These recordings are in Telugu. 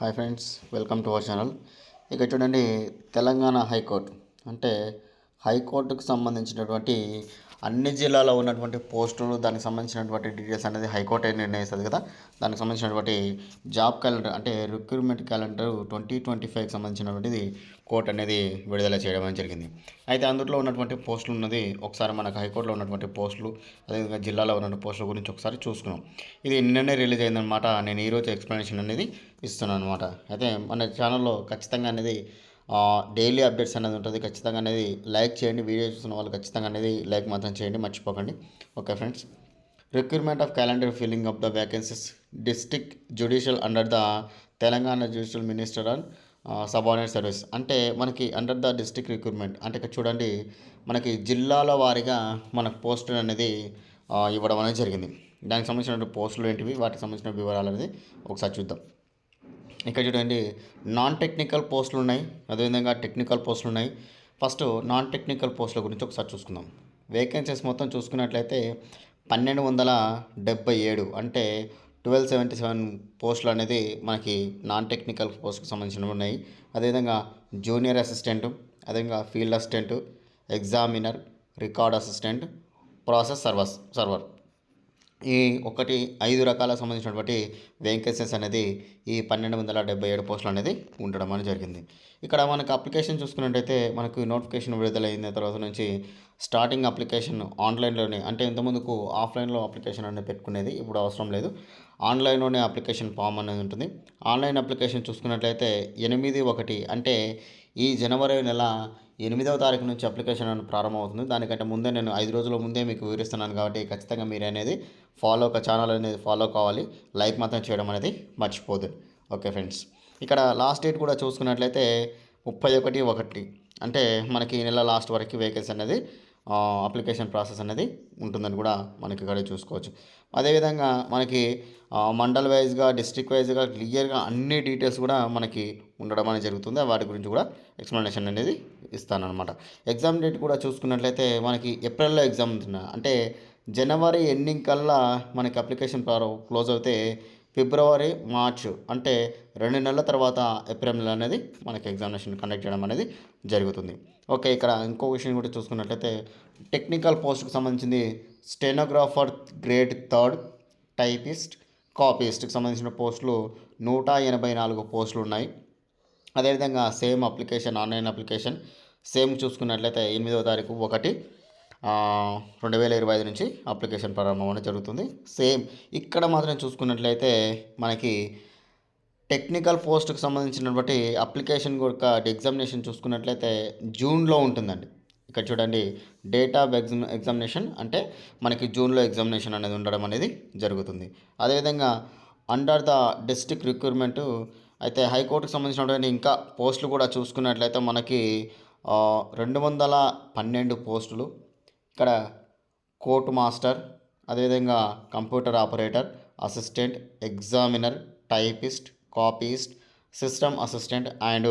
Hi friends welcome to our channel. ఇక చూడండి తెలంగాణ హైకోర్టు. అంటే హైకోర్టుకు సంబంధించినటువంటి అన్ని జిల్లాలో ఉన్నటువంటి పోస్టులు దానికి సంబంధించినటువంటి డీటెయిల్స్ అనేది హైకోర్టు నిర్ణయిస్తుంది కదా. దానికి సంబంధించినటువంటి జాబ్ క్యాలెండర్ అంటే రిక్రూట్మెంట్ క్యాలెండర్ ట్వంటీ ట్వంటీ ఫైవ్కి సంబంధించినటువంటిది కోర్టు అనేది విడుదల చేయడం అనేది జరిగింది. అయితే అందులో ఉన్నటువంటి పోస్టులు ఉన్నది ఒకసారి మనకు హైకోర్టులో ఉన్నటువంటి పోస్టులు అదేవిధంగా జిల్లాలో ఉన్నటువంటి పోస్టుల గురించి ఒకసారి చూసుకున్నాం. ఇది నిన్ననే రిలీజ్ అయిందనమాట నేను ఈరోజు ఎక్స్ప్లెనేషన్ అనేది ఇస్తున్నాను అనమాట అయితే మన ఛానల్లో ఖచ్చితంగా అనేది డైలీ అప్డేట్స్ అనేది ఉంటుంది. ఖచ్చితంగా అనేది లైక్ చేయండి. వీడియో చూస్తున్న వాళ్ళు ఖచ్చితంగా అనేది లైక్ మాత్రం చేయండి. మర్చిపోకండి. Okay friends recruitment of calendar filling of the vacancies district judicial under the Telangana judicial minister on subordinate service అంటే మనకి అండర్ ద డిస్ట్రిక్ట్ రిక్రూట్మెంట్ అంటే ఇక్కడ చూడండి మనకి జిల్లాల వారీగా మనకు పోస్టులు అనేది uh, ఇవ్వడం అనేది జరిగింది. దానికి సంబంధించిన పోస్టులు ఏంటివి? వాటికి సంబంధించిన వివరాలు అనేది ఒకసారి చూద్దాం. ఇక్కడ చూడండి నాన్ టెక్నికల్ పోస్టులు ఉన్నాయి. అదేవిధంగా టెక్నికల్ పోస్టులు ఉన్నాయి. ఫస్ట్ నాన్ టెక్నికల్ పోస్టుల గురించి ఒకసారి చూసుకుందాం. వేకెన్సీస్ మొత్తం చూసుకున్నట్లయితే పన్నెండు వందల డెబ్బై ఏడు అంటే ట్వెల్వ్ సెవెంటీ సెవెన్ పోస్టులు అనేది మనకి నాన్ టెక్నికల్ పోస్ట్కి సంబంధించినవి ఉన్నాయి. అదేవిధంగా జూనియర్ అసిస్టెంట్ అదేవిధంగా field assistant examiner record assistant process serves server ఈ ఒకటి ఐదు రకాల సంబంధించినటువంటి వేకెన్సీస్ అనేది ఈ పన్నెండు వందల డెబ్బై ఏడు పోస్టులు అనేది ఉండడం అనేది జరిగింది. ఇక్కడ మనకు అప్లికేషన్ చూసుకున్నట్టయితే మనకు నోటిఫికేషన్ విడుదలైన తర్వాత నుంచి స్టార్టింగ్ అప్లికేషన్ ఆన్లైన్లోనే అంటే ఇంతకుముందుకు ఆఫ్లైన్లో అప్లికేషన్ అనేది పెట్టుకునేది ఇప్పుడు అవసరం లేదు. ఆన్లైన్లోనే అప్లికేషన్ ఫామ్ అనేది ఉంటుంది. ఆన్లైన్ అప్లికేషన్ చూసుకున్నట్లయితే ఎనిమిది ఒకటి అంటే ఈ జనవరి నెల ఎనిమిదవ తారీఖు నుంచి అప్లికేషన్ ప్రారంభమవుతుంది. దానికంటే ముందే నేను ఐదు రోజుల ముందే మీకు వివరిస్తున్నాను కాబట్టి ఖచ్చితంగా మీరు అనేది ఫాలో ఒక ఛానల్ అనేది ఫాలో కావాలి. లైక్ మాత్రం చేయడం అనేది మర్చిపోదు. Okay friends. ఇక్కడ లాస్ట్ డేట్ కూడా చూసుకున్నట్లయితే ముప్పై ఒకటి ఒకటి. అంటే మనకి ఈ నెల లాస్ట్ వరకు వేకెన్సీ అనేది అప్లికేషన్ ప్రాసెస్ అనేది ఉంటుందని కూడా మనకి ఇక్కడ చూసుకోవచ్చు. అదేవిధంగా మనకి మండల్ వైజ్గా డిస్ట్రిక్ట్ వైజ్గా క్లియర్గా అన్ని డీటెయిల్స్ కూడా మనకి ఉండడం అనేది జరుగుతుంది. వాటి గురించి కూడా ఎక్స్ప్లెనేషన్ అనేది ఇస్తానన్నమాట. ఎగ్జామ్ డేట్ కూడా చూసుకున్నట్లయితే మనకి ఏప్రిల్లో ఎగ్జామ్ ఉంటుంది? అంటే జనవరి ఎండింగ్ కల్లా మనకి అప్లికేషన్ క్లోజ్ అవుతే ఫిబ్రవరి మార్చ్ అంటే రెండు నెలల తర్వాత ఏప్రిల్ అనేది మనకి ఎగ్జామినేషన్ కండక్ట్ చేయడం అనేది జరుగుతుంది. ఓకే ఇక్కడ ఇంకో విషయం కూడా చూసుకున్నట్లయితే టెక్నికల్ పోస్ట్కి సంబంధించింది స్టెనోగ్రాఫర్ గ్రేడ్ థర్డ్ టైపిస్ట్ కాపీస్ట్కి సంబంధించిన పోస్టులు నూట ఎనభై నాలుగు పోస్టులు ఉన్నాయి. అదేవిధంగా same application online application same చూసుకున్నట్లయితే ఎనిమిదవ తారీఖు ఒకటి రెండు వేల ఇరవై ఐదు నుంచి అప్లికేషన్ ప్రారంభం అనేది జరుగుతుంది. సేమ్ ఇక్కడ మాత్రం చూసుకున్నట్లయితే మనకి టెక్నికల్ పోస్ట్కి సంబంధించినటువంటి అప్లికేషన్ యొక్క ఎగ్జామినేషన్ చూసుకున్నట్లయితే జూన్లో ఉంటుందండి. ఇక్కడ చూడండి డేట్ ఆఫ్ ఎగ్జామ్ ఎగ్జామినేషన్ అంటే మనకి జూన్లో ఎగ్జామినేషన్ అనేది ఉండడం అనేది జరుగుతుంది. అదేవిధంగా అండర్ ద డిస్ట్రిక్ట్ రిక్రూట్మెంట్ అయితే హైకోర్టుకు సంబంధించినటువంటి ఇంకా పోస్టులు కూడా చూసుకున్నట్లయితే మనకి రెండు వందల పన్నెండు పోస్టులు ఇక్కడ కోర్టు మాస్టర్ అదేవిధంగా computer operator assistant examiner typist copyist system assistant and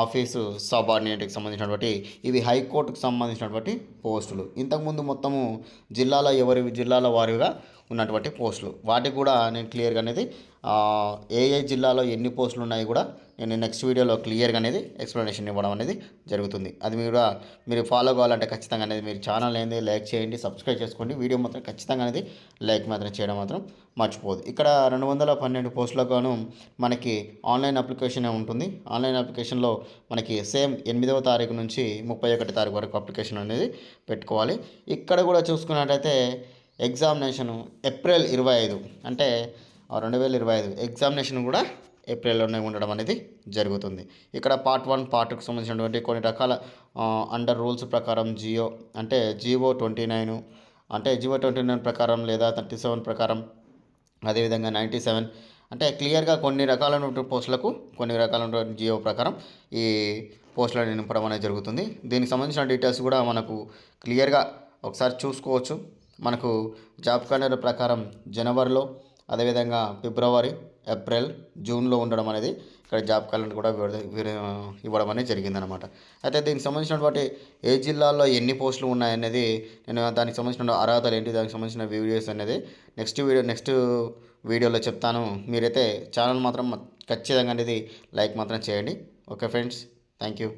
office సబార్డినేట్కి సంబంధించినటువంటి ఇవి హైకోర్టుకు సంబంధించినటువంటి పోస్టులు. ఇంతకుముందు మొత్తము జిల్లాలో ఎవరి జిల్లాల వారీగా ఉన్నటువంటి పోస్టులు. వాటికి కూడా నేను క్లియర్గా అనేది ఏ ఏ జిల్లాలో ఎన్ని పోస్టులు ఉన్నాయి కూడా నేను నెక్స్ట్ వీడియోలో క్లియర్గా అనేది ఎక్స్ప్లెనేషన్ ఇవ్వడం అనేది జరుగుతుంది. అది మీరు కూడా మీరు ఫాలో కావాలంటే ఖచ్చితంగా అనేది మీరు ఛానల్ అనేది లైక్ చేయండి సబ్స్క్రైబ్ చేసుకోండి. వీడియో మాత్రం ఖచ్చితంగా అనేది లైక్ మాత్రం చేయడం మాత్రం మర్చిపోదు ఇక్కడ రెండు వందల పన్నెండు పోస్టులకు మనకి ఆన్లైన్ అప్లికేషన్ ఉంటుంది. ఆన్లైన్ అప్లికేషన్లో మనకి సేమ్ ఎనిమిదవ తారీఖు నుంచి ముప్పై ఒకటి తారీఖు వరకు అప్లికేషన్ అనేది పెట్టుకోవాలి. ఇక్కడ కూడా చూసుకున్నట్టయితే ఎగ్జామినేషన్ ఏప్రిల్ ఇరవై ఐదు. అంటే రెండు వేల ఇరవై ఐదు ఎగ్జామినేషన్ కూడా ఏప్రిల్లోనే ఉండడం అనేది జరుగుతుంది. ఇక్కడ పార్ట్ వన్ పార్ట్కి సంబంధించినటువంటి కొన్ని రకాల అండర్ రూల్స్ ప్రకారం జియో అంటే జియో ట్వంటీ నైన్ అంటే జియో ట్వంటీ నైన్ ప్రకారం లేదా థర్టీ సెవెన్ ప్రకారం అదేవిధంగా నైంటీ సెవెన్. అంటే క్లియర్గా కొన్ని రకాలైనటువంటి పోస్టులకు కొన్ని రకాలైనటువంటి జియో ప్రకారం ఈ పోస్టులను నింపడం అనేది జరుగుతుంది. దీనికి సంబంధించిన డీటెయిల్స్ కూడా మనకు క్లియర్గా ఒకసారి చూసుకోవచ్చు. మనకు జాబ్ క్యాలెండర్ ప్రకారం జనవరిలో అదేవిధంగా ఫిబ్రవరి ఏప్రిల్ జూన్లో ఉండడం అనేది ఇక్కడ జాబ్ క్యాలెండర్ కూడా ఇవ్వడం అనేది జరిగిందనమాట అయితే దీనికి సంబంధించినటువంటి ఏ జిల్లాల్లో ఎన్ని పోస్టులు ఉన్నాయనేది నేను దానికి సంబంధించిన అర్హతలు ఏంటి దానికి సంబంధించిన వీడియోస్ అనేది నెక్స్ట్ వీడియో నెక్స్ట్ వీడియోలో చెప్తాను. మీరైతే ఛానల్ మాత్రం ఖచ్చితంగా అనేది లైక్ మాత్రం చేయండి. Okay friends thank you.